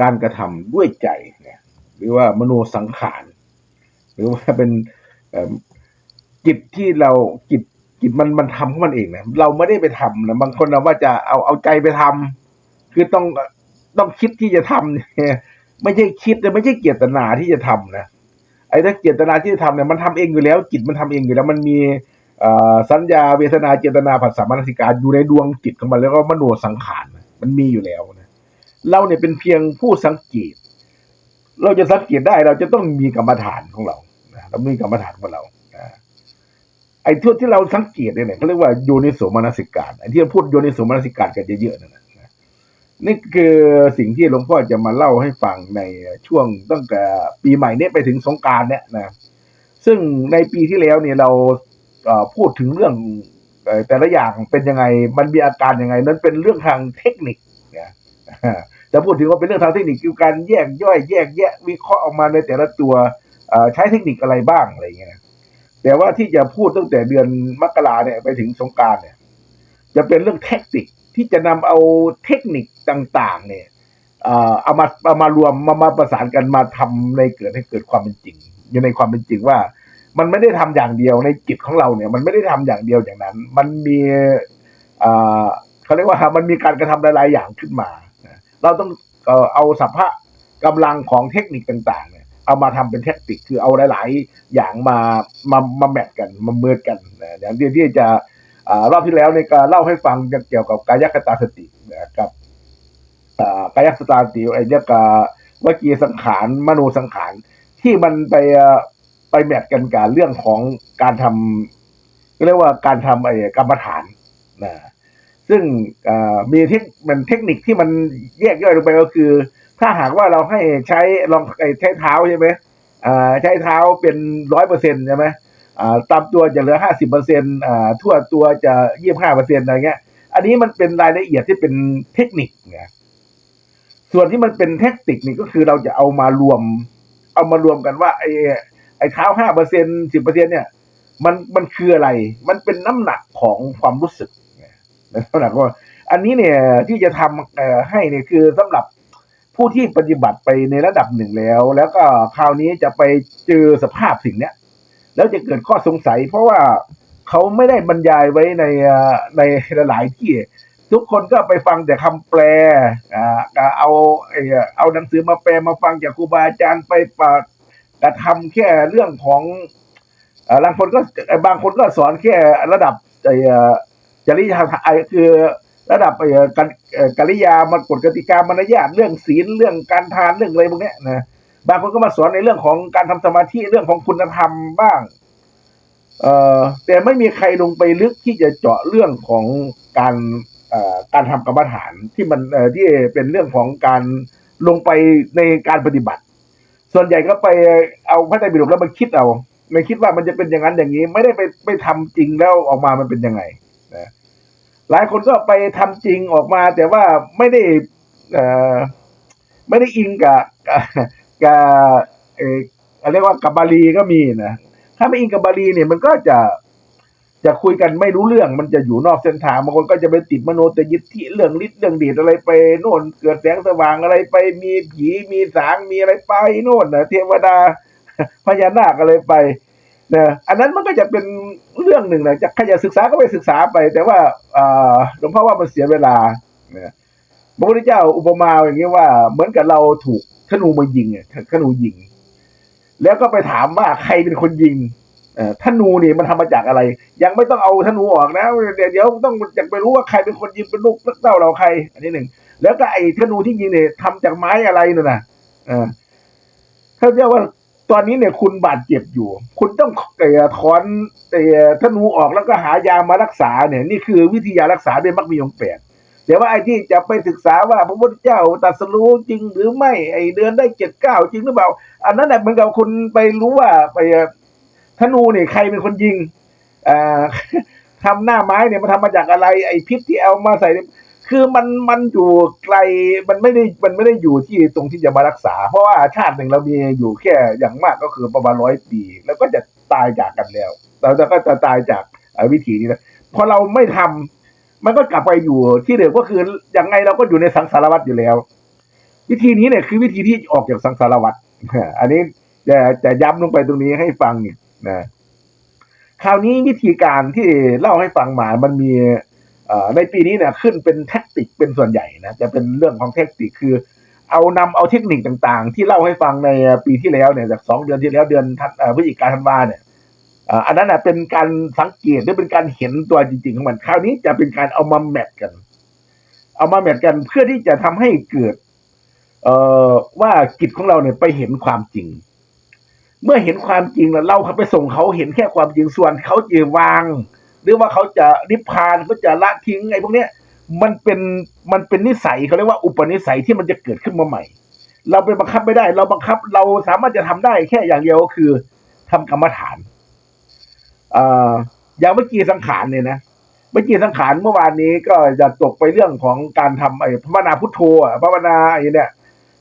การกระทำด้วยใจเนี่ยหรือว่ามโนสังขาร หรือว่าเป็นจิตที่เราจิตจิตมันมันทำของมันเองนะเราไม่ได้ไปทำนะบางคนเราว่าจะเอาเอาใจไปทำคือต้องต้องคิดที่จะทำเนี่ยไม่ใช่คิดแต่ไม่ใช่เจตนาที่จะทำนะไอ้ถ้าเจตนาที่จะทำเนี่ยมันทำเองอยู่แล้ว จิตมันทำเองอยู่แล้ว มันมีสัญญาเวทนาเจตนาผัสสะมนสิการอยู่ในดวงจิตของมันแล้วก็มโนสังขารมันมีอยู่แล้วนะ เราเนี่ยเป็นเพียงผู้สังเกต เราจะสังเกตได้เราจะต้องมีกรรมฐานของเราเรามีกรรมฐานของเราไอ้ที่ที่เราสังเกตเนี่ยเขาเรียกว่าโยนิโสมนสิการไอ้ที่เราพูดโยนิโสมนสิการกันเยอะๆนั่นนะนี่คือสิ่งที่หลวงพ่อจะมาเล่าให้ฟังในช่วงตั้งแต่ปีใหม่เนี้ไปถึงสงการเนี่ยนะซึ่งในปีที่แล้วเนี่ยเราพูดถึงเรื่องแต่ละอย่างเป็นยังไง มันมีอาการยังไง นั้นเป็นเรื่องทางเทคนิคนะ จะพูดถึงว่าเป็นเรื่องทางเทคนิคคือการแยกย่อยแยกแยะวิเคราะห์ออกมาในแต่ละตัวใช้เทคนิคอะไรบ้างอะไรอย่างเงี้ยแต่ว่าที่จะพูดตั้งแต่เดือนมกราเนี่ยไปถึงสงการเนี่ย จะเป็นเรื่องเทคนิคที่จะนำเอาเทคนิคต่างๆ เนี่ยเอามาเอามารวมมามาประสานกันมาทำในเกิดให้เกิดความเป็นจริงอยู่ในความเป็นจริงว่า มันไม่ได้ทำอย่างเดียวในจิตของเราเนี่ย มันไม่ได้ทำอย่างเดียวอย่างนั้น มันมีเขาเรียกว่ามันมีการกระทำหลายๆอย่างขึ้นมา เราต้องเออเอาสัพพะกำลังของเทคนิคต่างๆเนี่ยเอามาทำเป็นเทคนิคคือเอาหลาย ๆ อย่างมามามาแมทกันมาเมิดกันนะอย่างที่ที่จะรอบที่แล้วในการเล่าให้ฟังเกี่ยวกับกายคตาสตินะครับกายคตาสติไอ้เนี่ยกับวจีสังขารมโนสังขารที่มันไปไปแมทกันกับเรื่องของการทำเรียกว่าการทำไอ้กรรมฐานนะ ซึ่งมีเทคมันเทคนิคที่มันแยกย่อยลงไปก็คือ ถ้าหากว่าเราให้ใช้ลองใช้เท้าใช่ไหมใช้เท้าเป็นร้อยเปอร์เซ็นต์ใช่ไหมตามตัวจะเหลือห้าสิบเปอร์เซ็นต์ทั่วตัวจะยี่บห้าเปอร์เซ็นต์อะไรเงี้ย อันนี้มันเป็นรายละเอียดที่เป็นเทคนิคไงส่วนที่มันเป็นเทคนิคนี่ก็คือเราจะเอามารวม เอามารวมกันว่าไอ้ไอ้เท้าห้าเปอร์เซ็นต์สิบเปอร์เซ็นต์เนี่ย มันมันคืออะไร มันเป็นน้ำหนักของความรู้สึก ไงน้ำหนักว่าอันนี้เนี่ยที่จะทำให้เนี่ยคือสำหรับผู้ที่ปฏิบัติไปในระดับหนึ่งแล้ว แล้วก็คราวนี้จะไปเจอสภาพสิ่งเนี้ยแล้วจะเกิดข้อสงสัย เพราะว่าเขาไม่ได้บรรยายไว้ในในหลายๆที่ ทุกคนก็ไปฟังแต่คำแปลอ่าเอาไอ้เอาหนังสือมาแปลมาฟังจากครูบาอาจารย์ไปปะกระทำแค่เรื่องของอ่อบางคนก็บางคนก็สอนแค่ระดับไอ้เอ่อ จริยธรรมไอคือระดับไอกันกริยามากฎกติกามารยาทเรื่องศีลเรื่องการทานเรื่องอะไรพวกนี้นะบางคนก็มาสอนในเรื่องของการทำสมาธิเรื่องของคุณธรรมบ้าง เอ่อแต่ไม่มีใครลงไปลึกที่จะเจาะเรื่องของการการทำกรรมฐานที่มันที่เป็นเรื่องของการลงไปในการปฏิบัติ ส่วนใหญ่ก็ไปเอาพระไตรปิฎกแล้วมาคิดเอาไม่คิดว่ามันจะเป็นอย่างนั้นอย่างนี้ ไม่ได้ไปไปทำจริงแล้วออกมามันเป็นยังไงนะ หลายคนก็ไปทำจริงออกมา แต่ว่าไม่ได้ไม่ได้อิงกับกับเออเรียกว่ากับบาลีก็มีนะถ้าไม่อิงกับบาลีเนี่ยมันก็จะจะคุยกันไม่รู้เรื่องมันจะอยู่นอกเส้นทางบางคนก็จะไปติดมโนตยิทธิเรื่องฤทธิ์เรื่องดีดอะไรไปโน่นเกิดแสงสว่างอะไรไปมีผีมีสางมีอะไรไปโน่นนะเทวดาพญานาคอะไรไป นะอันนั้นมันก็จะเป็นเรื่องหนึ่งนะจะใครจะศึกษาก็ไปศึกษาไป แต่ว่าหลวงพ่อว่ามันเสียเวลานะพระพุทธเจ้าอุปมาอย่างนี้ว่า เหมือนกับเราถูกธนูมายิงอะธนูยิง แล้วก็ไปถามว่าใครเป็นคนยิงเอ่อธนูนี่มันทำมาจากอะไร ยังไม่ต้องเอาธนูออกนะเดี๋ยวเดี๋ยวต้องอยากไปรู้ว่าใครเป็นคนยิงเป็นลูกเต้าเราใคร อันนี้หนึ่งแล้วก็ไอ้ธนูที่ยิงเนี่ยทำจากไม้อะไรน่ะนะเออถ้าเรียกว่า ตอนนี้เนี่ยคุณบาดเจ็บอยู่ คุณต้องเอ่อถอนเอ่อธนูออกแล้วก็หายามารักษาเนี่ย นี่คือวิธียารักษาด้วยมรรคมีองค์แปดแต่ว่าไอ้ที่จะไปศึกษาว่าพระพุทธเจ้าตรัสรู้จริงหรือไม่ไอ้เดือนได้เจ็ดเก้าจริงหรือเปล่า อันนั้นแหละเหมือนกับคุณไปรู้ว่าไปเอ่อธนูเนี่ยใครเป็นคนยิงอ่าทำหน้าไม้เนี่ยมันทำมาจากอะไร ไอ้พิษที่เอามาใส่ คือมันมันอยู่ไกลมันไม่ได้มันไม่ได้อยู่ที่ตรงที่จะมารักษา เพราะว่าชาติหนึ่งเรามีอยู่แค่อย่างมากก็คือประมาณร้อยปี แล้วก็จะตายจากกันแล้วเราจะก็จะตายจากวิถีนี้นะพอเราไม่ทำมันก็กลับไปอยู่ที่เดิมก็คือยังไงเราก็อยู่ในสังสารวัฏอยู่แล้ว วิธีนี้เนี่ยคือวิธีที่ออกจากสังสารวัฏอันนี้จะจะย้ำลงไปตรงนี้ให้ฟังอีกนะคราวนี้วิธีการที่เล่าให้ฟังมามันมี ในปีนี้เนี่ยขึ้นเป็นแท็กติกเป็นส่วนใหญ่นะจะเป็นเรื่องของแท็กติกคือ เอานำเอาเทคนิคต่างๆ ที่เล่าให้ฟังในปีที่แล้วเนี่ยจากสองเดือนที่แล้วเดือนพฤศจิกาธันวาเนี่ยอันนั้นน่ะเป็นการสังเกตหรือเป็นการเห็นตัวจริงๆของมันคราวนี้จะเป็นการเอามาแมทกัน เอามาแมทกันเพื่อที่จะทำให้เกิด เออว่าจิตของเราเนี่ยไปเห็นความจริง เมื่อเห็นความจริงแล้วเราไปส่งเขาเห็นแค่ความจริงส่วนเขาจะวาง หรือว่าเขาจะนิพพานเขาจะละทิ้งไอ้พวกเนี้ยมันเป็นมันเป็นนิสัยเขาเรียกว่าอุปนิสัยที่มันจะเกิดขึ้นมาใหม่ เราไปบังคับไม่ได้ เราบังคับเราสามารถจะทำได้แค่อย่างเดียวก็คือทำกรรมฐานอ่าอย่างเมื่อกี้สังขารเนี่ยนะเมื่อกี้สังขารเมื่อวานนี้ก็จะตกไปเรื่องของการทำไอ้ภาวนาพุทโธอะภาวนาไอ้เนี่ย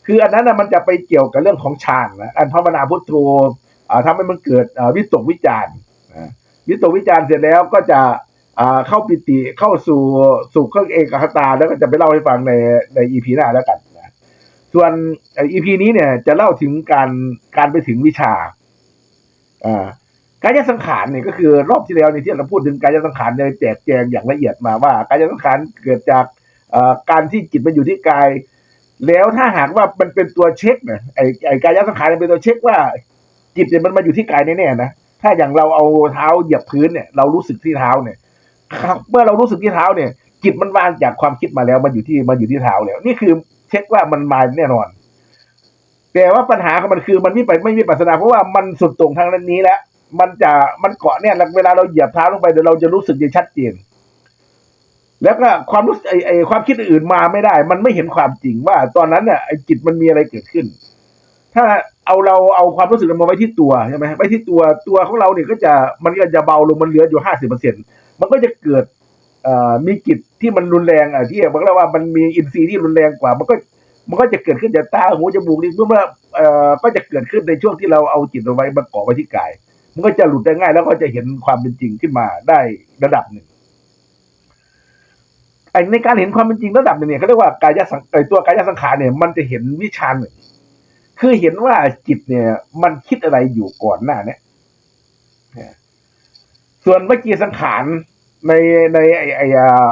คืออันนั้นนะมันจะไปเกี่ยวกับเรื่องของฌานนะอันภาวนาพุทโธอ่าทำให้มันเกิดวิตกวิจารณ์ วิตกวิจารณ์เสร็จแล้วก็จะเข้าปิติเข้าสู่สู่เครื่องเอกคตา แล้วก็จะไปเล่าให้ฟังในในอีพีหน้าแล้วกันนะส่วนอีพีนี้เนี่ยจะเล่าถึงการการไปถึงวิชาอ่ากายสังขารเนี่ยก็คือรอบที่แล้วในที่เราพูดถึงกายสังขารเนี่ยแจกแจงอย่างละเอียดมาว่ากายสังขารเกิดจากการที่จิตมันอยู่ที่กาย แล้วถ้าหากว่ามันเป็นตัวเช็คเนะไอ้ไอ้กายสังขารเนี่ยเป็นตัวเช็คว่า จิตเนี่ยมันมาอยู่ที่กายแน่ๆนะ ถ้าอย่างเราเอาเท้าเหยียบพื้นเนี่ยเรารู้สึกที่เท้าเนี่ยครับเมื่อเรารู้สึกที่เท้าเนี่ย จิตมันวางจากความคิดมาแล้วมันอยู่ที่มันอยู่ที่เท้าแล้วนี่คือเช็คว่ามันมาแน่นอน แต่ว่าปัญหาของมันคือมันไม่ไปไม่มีปัสนาเพราะว่ามันสุดตรงทางนั้นนี้แล้วมันจะมันเกาะเนี่ยแล้วเวลาเราเหยียบเท้าลงไปเดี๋ยวเราจะรู้สึกอย่างชัดเจนแล้วก็ความรู้สึกไอ้ไอ้ความคิดอื่นมาไม่ได้ มันไม่เห็นความจริงว่าตอนนั้นเนี่ยไอ้จิตมันมีอะไรเกิดขึ้น ถ้าเอาเราเอาความรู้สึกนั้นมาไว้ที่ตัวใช่ไหมไว้ที่ตัวตัวของเราเนี่ยก็จะมันก็จะเบาลงมันเหลืออยู่ห้าสิบเปอร์เซ็นตมันก็จะเกิดมีจิตที่มันรุนแรงอะที่บอกแล้วว่ามันมีอินทรีย์ที่รุนแรงกว่า มันก็มันก็จะเกิดขึ้นจากตาหูจมูกลิ้นเมื่อเมื่อเอ่อก็จะเกิดขึ้นในช่วงที่เราเอาจิตเอาไว้มาเกาะไว้ที่กาย มันก็จะหลุดได้ง่าย แล้วก็จะเห็นความเป็นจริงขึ้นมาได้ระดับหนึ่งไอในการเห็นความเป็นจริงระดับหนึ่งเนี่ยเขาเรียกว่ากายสังไอตัวกายสังขารเนี่ยมันจะเห็นวิชาหนึ่ง คือเห็นว่าจิตเนี่ย มันคิดอะไรอยู่ก่อนหน้าเนี่ยส่วนวิจีสังขารในในไอ้ไอ้อ่า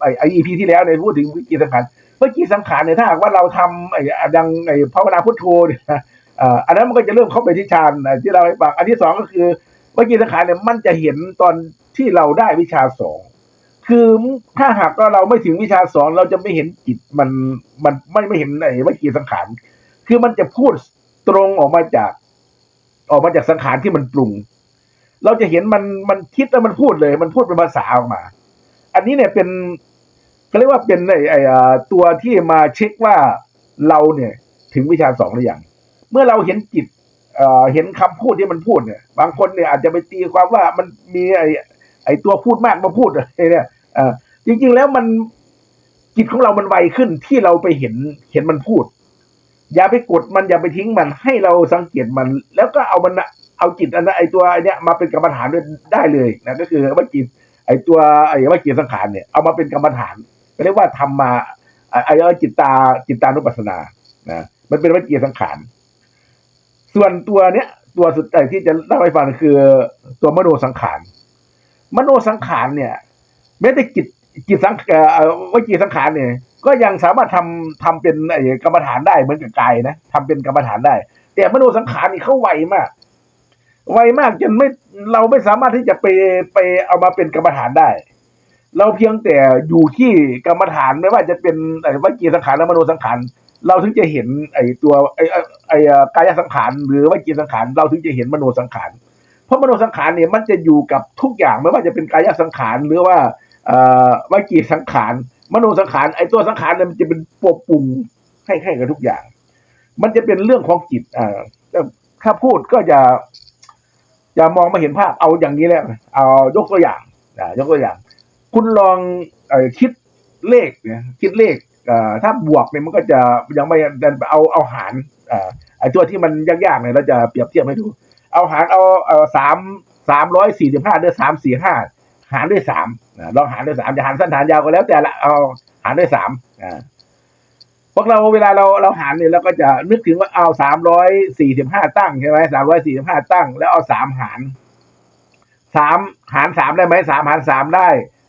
ไอไออีพีที่แล้วเนี่ยพูดถึงวิจีสังขารวิจีสังขารเนี่ยถ้าหากว่าเราทำไอ้ดังไอ้ภาวนาพุทโธเนี่ยอันนั้นมันก็จะเริ่มเข้าไปที่ฌานที่เราให้ฟังอันที่สองก็คือวิจีสังขารเนี่ยมันจะเห็นตอนที่เราได้วิชาสองคือถ้าหากว่าเราไม่ถึงวิชาสอนเราจะไม่เห็นจิตมันมันไม่ไม่เห็นไอ้วิจีสังขาร คือมันจะพูดตรงออกมาจาก ออกมาจากสังขารที่มันปรุง เราจะเห็นมันมันคิดแล้วมันพูดเลย มันพูดเป็นภาษาออกมา อันนี้เนี่ยเป็นเขาเรียกว่าเป็นไอ้ไอ้ตัวที่มาเช็คว่าเราเนี่ย ถึงวิชาสองหรือยังเมื่อเราเห็นจิตเอ่อเห็นคำพูดที่มันพูดเนี่ย บางคนเนี่ยอาจจะไปตีความว่ามันมีไอ้ไอ้ตัวพูดมากมาพูดอะไรเนี่ยอ่จริง ๆ แล้วมันจิตของเรามันไวขึ้นที่เราไปเห็นเห็นมันพูด อย่าไปกดมันอย่าไปทิ้งมันให้เราสังเกตมัน แล้วก็เอามันเอาจิตอันนั้นไอตัวไอเนี้ยมาเป็นกรรมฐานได้เลยนะก็คือว่าจิตไอตัวไอ้ว่าจิตสังขารเนี่ยเอามาเป็นกรรมฐานเรียกว่าทำมาไอ้ไอจิตตาจิตตานุปัสสนานะมันเป็นวิจิตสังขาร ส่วนตัวเนี้ยตัวสุดท้ายที่จะเล่าให้ฟังคือ ตัวมโนสังขารมโนสังขารเนี่ยแม้แต่จิต จิตสังเอ่อวิจิตสังขารเนี่ยก็ยังสามารถทำทำเป็นไอ้กรรมฐานได้เหมือนกับกายนะทำเป็นกรรมฐานได้ แต่มโนสังขารนี่เขาไวมาก ไวมากจนไม่เราไม่สามารถที่จะไปไปเอามาเป็นกรรมฐานได้ เราเพียงแต่อยู่ที่กรรมฐานไม่ว่าจะเป็นไอ้วิจิตสังขารและมโนสังขารเราถึงจะเห็นไอ้ตัวไอ้ไอ้กายสังขารหรือวิจิตสังขารเราถึงจะเห็นมโนสังขารเพราะมโนสังขารเนี่ยมันจะอยู่กับทุกอย่างไม่ว่าจะเป็นกายสังขารหรือว่า วิจิตสังขารมโนสังขารไอ้ตัวสังขารเนี่ยมันจะเป็นปวปรุงให้ให้กับทุกอย่าง มันจะเป็นเรื่องของจิตอ่าถ้าพูดก็จะจะมองมาเห็นภาพเอาอย่างนี้แล้วเอายกตัวอย่างอ่ายกตัวอย่าง คุณลองอคิดเลขเนี่ยคิดเลขถ้าบวกเนี่ยมันก็จะยังไม่ดันเอาเอาหารอไอ้ตัวที่มันยากๆเนี่ยเราจะเปรียบเทียบให้ดู เอาหารเอาสามสามร้อยสี่สิบห้าด้วยสามสี่ห้า หารด้วยสามลองหารด้วยสามจะหารสั้นหารยาวก็แล้วแต่ละเอาหารด้วยสามอ่าปพวกเราเวลาเราเราหารเนี่ยเราก็จะนึกถึงว่าเอาสามร้อยสี่สิบห้าตั้งใช่ไหมสามร้อยสี่สิบห้าตั้ง แล้วเอาสามหารสามหารสามได้ไหมสามหารสามได้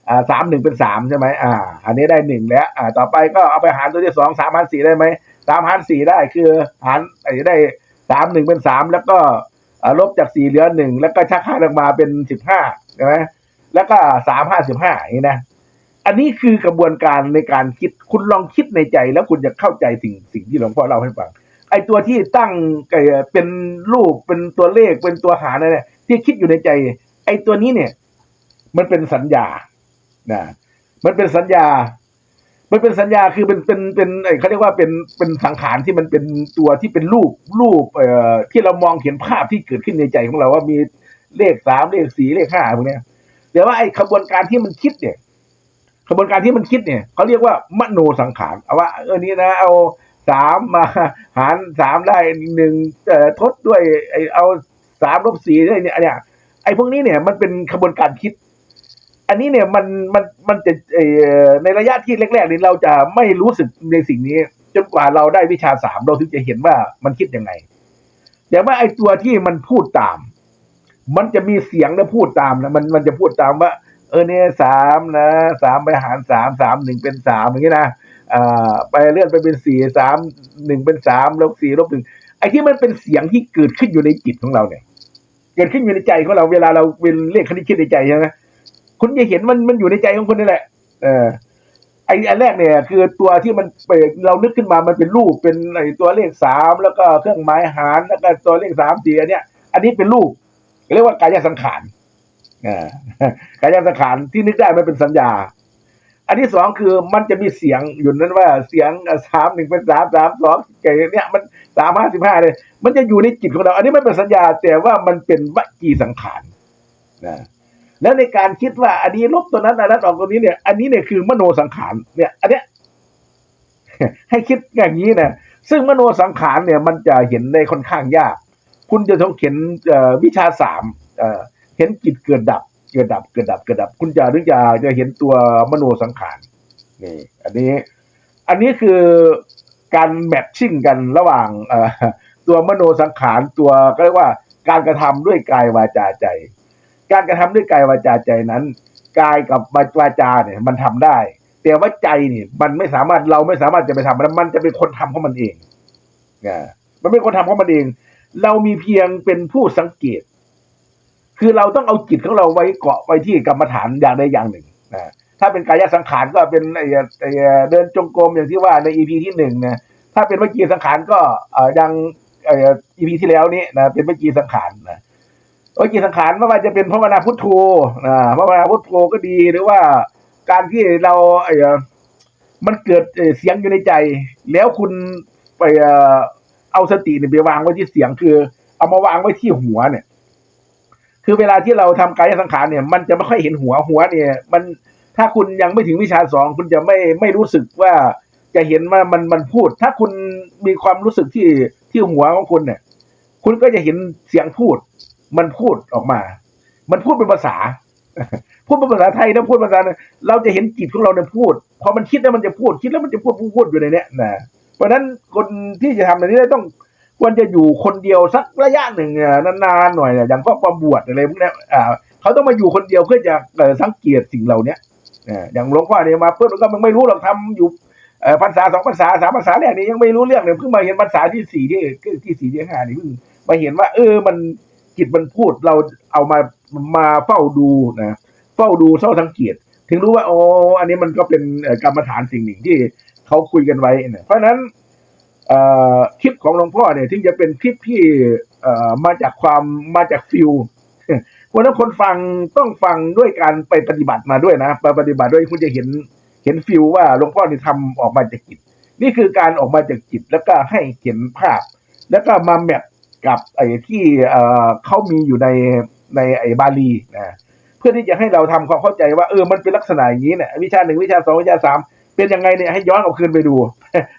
อ่าสามหนึ่งเป็นสามใช่ไหมอ่า อันนี้ได้หนึ่งแล้ว อ่า ต่อไปก็เอาไปหารตัวที่สองสามหารสี่ได้ไหมสามหารสี่ได้คือหารไอ้ได้สามหนึ่งเป็นสามแล้วก็ลบจากสี่เหลือหนึ่งแล้วก็ชักห้าลงมาเป็นสิบห้าใช่ไหม แล้วก็สามห้าสิบห้าอย่างนี้นะ อันนี้คือกระบวนการในการคิด คุณลองคิดในใจแล้วคุณจะเข้าใจสิ่งสิ่งที่หลวงพ่อเล่าให้ฟัง ไอ้ตัวที่ตั้งไอ้เป็นรูปเป็นตัวเลขเป็นตัวหารนั่นแหละที่คิดอยู่ในใจ ไอ้ตัวนี้เนี่ย มันเป็นสัญญา นะ มันเป็นสัญญา มันเป็นสัญญาคือเป็นเป็นเป็นไอ้เขาเรียกว่าเป็นเป็นสังขารที่มันเป็นตัวที่เป็นรูปรูป เอ่อที่เรามองเห็นภาพที่เกิดขึ้นในใจของเราว่ามีเลขสามเลขสี่เลขห้าพวกเนี้ย แต่ว่าไอ้ขบวนการที่มันคิดเนี่ยกระบวนการที่มันคิดเนี่ยเขาเรียกว่ามโนสังขารเอาว่าเออนี่นะเอาสามมาหารสามได้หนึ่งเอ่อทดด้วยไอเอาสามลบสี่ได้เนี่ยเนี้ยไอ้พวกนี้เนี่ยมันเป็นกระบวนการคิด อันนี้เนี่ยมันมันมันจะเอ่อในระยะที่แรกๆนี่เราจะไม่รู้สึกในสิ่งนี้ จนกว่าเราได้วิชาสามเราถึงจะเห็นว่ามันคิดยังไงแต่ว่าไอ้ตัวที่มันพูดตาม มันจะมีเสียงแล้วพูดตามนะมันมันจะพูดตามว่า เออเนี่ยสามนะสามไปหารสามสามหนึ่งเป็นสามอย่างนี้นะอ่าไปเลื่อนไปเป็นสี่สามหนึ่งเป็นสามลบสี่ลบหนึ่งไอ้ที่มันเป็นเสียงที่เกิดขึ้นอยู่ในจิตของเราเนี่ย เกิดขึ้นอยู่ในใจของเราเวลาเราเป็นเลขคณิตคิดในใจใช่ไหมคุณจะเห็นมันมันอยู่ในใจของคุณนี่แหละ เออไอ้อันแรกเนี่ย คือตัวที่มันเปิดเรานึกขึ้นมามันเป็นรูปเป็นไอ้ตัวเลขสามแล้วก็เครื่องหมายหารแล้วก็ตัวเลขสามสี่อันเนี้ย อันนี้เป็นรูป เรียกว่ากายสังขารกายสังขารที่นึกได้มันเป็นสัญญา อันที่สองคือมันจะมีเสียงอยู่นั้นว่าเสียงสามหนึ่งเป็นสามสามสองไก่เนี่ยมันสามห้าสิบห้าเลย มันจะอยู่ในจิตของเรา อันนี้ไม่เป็นสัญญา แต่ว่ามันเป็นวจีสังขารนะแล้วในการคิดว่า อันนี้ลบตัวนั้นอันนั้นออกตัวนี้เนี่ย อันนี้เนี่ยคือมโนสังขารเนี่ย อันเนี้ยให้คิดอย่างนี้นะซึ่งมโนสังขารเนี่ย มันจะเห็นได้ค่อนข้างยาก คุณจะต้องเขียนวิชาสามเห็นจิตเกิดดับ เกิดดับ เกิดดับ เกิดดับ คุณจะถึงจะจะเห็นตัวมโนสังขารนี่ อันนี้ อันนี้คือการแมทชิ่งกันระหว่างตัวมโนสังขารตัวก็เรียกว่าการกระทำด้วยกายวาจาใจ การกระทำด้วยกายวาจาใจนั้นกายกับวาจาเนี่ยมันทำได้ แต่ว่าใจนี่มันไม่สามารถเราไม่สามารถจะไปทำมันมันจะเป็นคนทำของมันเองนะมันเป็นคนทำของมันเอง เรามีเพียงเป็นผู้สังเกต คือเราต้องเอาจิตของเราไว้เกาะไว้ที่กรรมฐานอย่างใดอย่างหนึ่งนะถ้าเป็นกายสังขารก็เป็นไอ้เดินจงกรมอย่างที่ว่าในอีพีที่หนึ่งนะถ้าเป็นวิจีสังขารก็ยังอีพีที่แล้วนี้นะเป็นวิจีสังขารนะวิจีสังขารไม่ว่าจะเป็นพระวนาพุทโธนะพระวนาพุทโธก็ดีหรือว่าการที่เราไอ้มันเกิดเอ่อเสียงอยู่ในใจ แล้วคุณไป เอาสติเนี่ยไปวางไว้ที่เสียงคือ เอามาวางไว้ที่หัวเนี่ย คือเวลาที่เราทำกายสังขารเนี่ย มันจะไม่ค่อยเห็นหัวหัวเนี่ย มันถ้าคุณยังไม่ถึงวิชาสองคุณจะไม่ไม่รู้สึกว่าจะเห็นว่ามันมันพูด ถ้าคุณมีความรู้สึกที่ที่หัวของคุณเนี่ย คุณก็จะเห็นเสียงพูด มันพูดออกมา มันพูดเป็นภาษา พูดเป็นภาษาไทยนะพูดภาษาเราจะเห็นจิตของเราเนี่ยพูด พอมันคิดแล้วมันจะพูด คิดแล้วมันจะพูดพูดพูดอยู่ในเนี้ยนะ เพราะนั้นคนที่จะทำแบบนี้ต้องควรจะอยู่คนเดียวสักระยะหนึ่งนานๆหน่อยอย่างก็ความบวชอะไรพวกนี้เขาต้องมาอยู่คนเดียวเพื่อจะสังเกตสิ่งเหล่านี้อย่างหลวงพ่อเนี่ยมาเพื่อนก็มันไม่รู้หรอกทำอยู่ภาษาสองภาษาสามภาษาแรกนี่ยังไม่รู้เรื่องเลยเพิ่งมาเห็นภาษาที่สี่ที่ที่สี่ที่ห้านี่เพิ่งมาเห็นว่า เออมันจิตมันพูดเราเอามามาเฝ้าดูนะเฝ้าดูเฝ้าสังเกต ถึงรู้ว่าโอ้อันนี้มันก็เป็นกรรมฐานสิ่งหนึ่งที่ เขาคุยกันไว้เนี่ยเพราะนั้นคลิปของหลวงพ่อเนี่ยถึงจะเป็นคลิปที่มาจากความมาจากฟิลวันนั้นคนฟังต้องฟังด้วยการไปปฏิบัติมาด้วยนะไปปฏิบัติด้วยคุณจะเห็นเห็นฟิลว่าหลวงพ่อนี่ทำออกมาจากจิต นี่คือการออกมาจากจิตแล้วก็ให้เห็นภาพ แล้วก็มาแมทกับไอ้ที่เขามีอยู่ในในไอ้บาลีนะเพื่อที่จะให้เราทำความเข้าใจว่าเออมันเป็นลักษณะอย่างนี้เนี่ยวิชาหนึ่งวิชาสองวิชาสาม เป็นยังไงเนี่ยให้ย้อนกลับคืนไปดู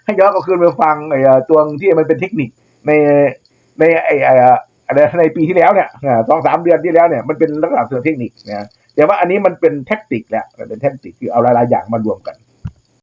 ให้ย้อนกลับคืนไปฟังไอ้ตัวที่มันเป็นเทคนิคในในไอ้ไอ้อะไรในปีที่แล้วเนี่ยสองสามเดือนที่แล้วเนี่ยมันเป็นลักษณะเชิงเทคนิคนะแต่ว่าอันนี้มันเป็นแท็กติกแหละเป็นแท็กติกคือเอาหลายๆอย่างมารวมกัน